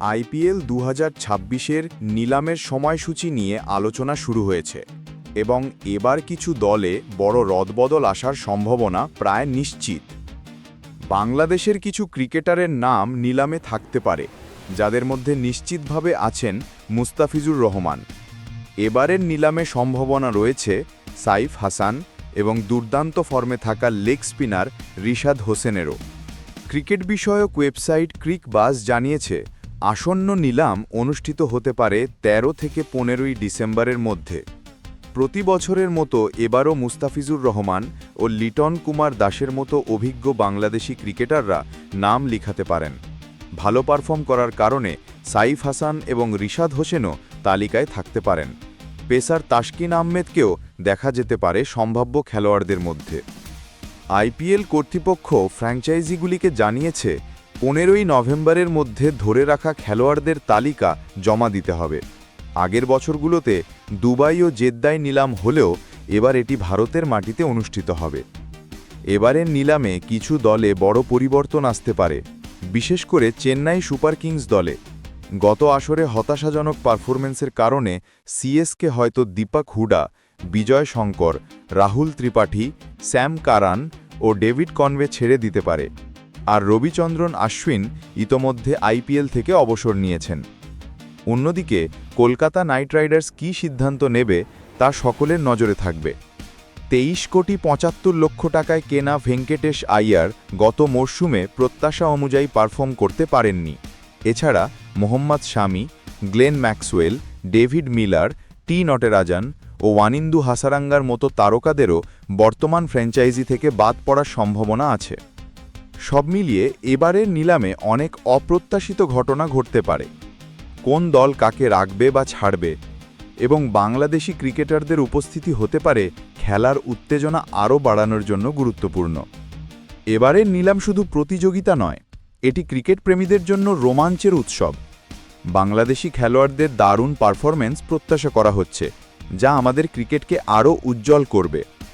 IPL দু হাজার নিলামের সময়সূচি নিয়ে আলোচনা শুরু হয়েছে এবং এবার কিছু দলে বড় রদবদল আসার সম্ভাবনা প্রায় নিশ্চিত। বাংলাদেশের কিছু ক্রিকেটারের নাম নিলামে থাকতে পারে, যাদের মধ্যে নিশ্চিতভাবে আছেন মুস্তাফিজুর রহমান। এবারের নিলামে সম্ভাবনা রয়েছে সাইফ হাসান এবং দুর্দান্ত ফর্মে থাকা লেগ স্পিনার রিশাদ হোসেনেরও। ক্রিকেট বিষয়ক ওয়েবসাইট ক্রিক বাস জানিয়েছে আসন্ন নিলাম অনুষ্ঠিত হতে পারে ১৩ থেকে পনেরোই ডিসেম্বরের মধ্যে। প্রতি বছরের মতো এবারও মুস্তাফিজুর রহমান ও লিটন কুমার দাসের মতো অভিজ্ঞ বাংলাদেশি ক্রিকেটাররা নাম লিখাতে পারেন। ভালো পারফর্ম করার কারণে সাইফ হাসান এবং রিশাদ হোসেনও তালিকায় থাকতে পারেন। পেসার তাসকিন আহমেদকেও দেখা যেতে পারে সম্ভাব্য খেলোয়াড়দের মধ্যে। আইপিএল কর্তৃপক্ষ ফ্র্যাঞ্চাইজিগুলিকে জানিয়েছে পনেরোই নভেম্বরের মধ্যে ধরে রাখা খেলোয়াড়দের তালিকা জমা দিতে হবে। আগের বছরগুলোতে দুবাই ও জেদ্দায় নিলাম হলেও এবার এটি ভারতের মাটিতে অনুষ্ঠিত হবে। এবারের নিলামে কিছু দলে বড় পরিবর্তন আসতে পারে, বিশেষ করে চেন্নাই সুপার কিংস দলে। গত আসরে হতাশাজনক পারফরমেন্সের কারণে সিএসকে হয়তো দীপক হুডা, বিজয় শঙ্কর, রাহুল ত্রিপাঠী, স্যাম কারান ও ডেভিড কনভে ছেড়ে দিতে পারে। আর রবিচন্দ্রন আশ্বিন ইতোমধ্যে আইপিএল থেকে অবসর নিয়েছেন। অন্যদিকে, কলকাতা নাইট রাইডার্স কী সিদ্ধান্ত নেবে তা সকলের নজরে থাকবে। তেইশ কোটি পঁচাত্তর লক্ষ টাকায় কেনা ভেঙ্কটেশ আইয়ার গত মরশুমে প্রত্যাশা অনুযায়ী পারফর্ম করতে পারেননি। এছাড়া, Mohammed Shami, Glenn Maxwell, David Miller, T Natarajan ও ওয়ানিন্দু হাসারাঙ্গার মতো তারকাদেরও বর্তমান ফ্র্যাঞ্চাইজি থেকে বাদ পড়ার সম্ভাবনা আছে। সব মিলিয়ে এবারের নিলামে অনেক অপ্রত্যাশিত ঘটনা ঘটতে পারে। কোন দল কাকে রাখবে বা ছাড়বে এবং বাংলাদেশি ক্রিকেটারদের উপস্থিতি হতে পারে খেলার উত্তেজনা আরও বাড়ানোর জন্য গুরুত্বপূর্ণ। এবারের নিলাম শুধু প্রতিযোগিতা নয়, এটি ক্রিকেট প্রেমীদের জন্য রোমাঞ্চের উৎসব। বাংলাদেশি খেলোয়াড়দের দারুণ পারফরম্যান্স প্রত্যাশা করা হচ্ছে, যা আমাদের ক্রিকেটকে আরও উজ্জ্বল করবে।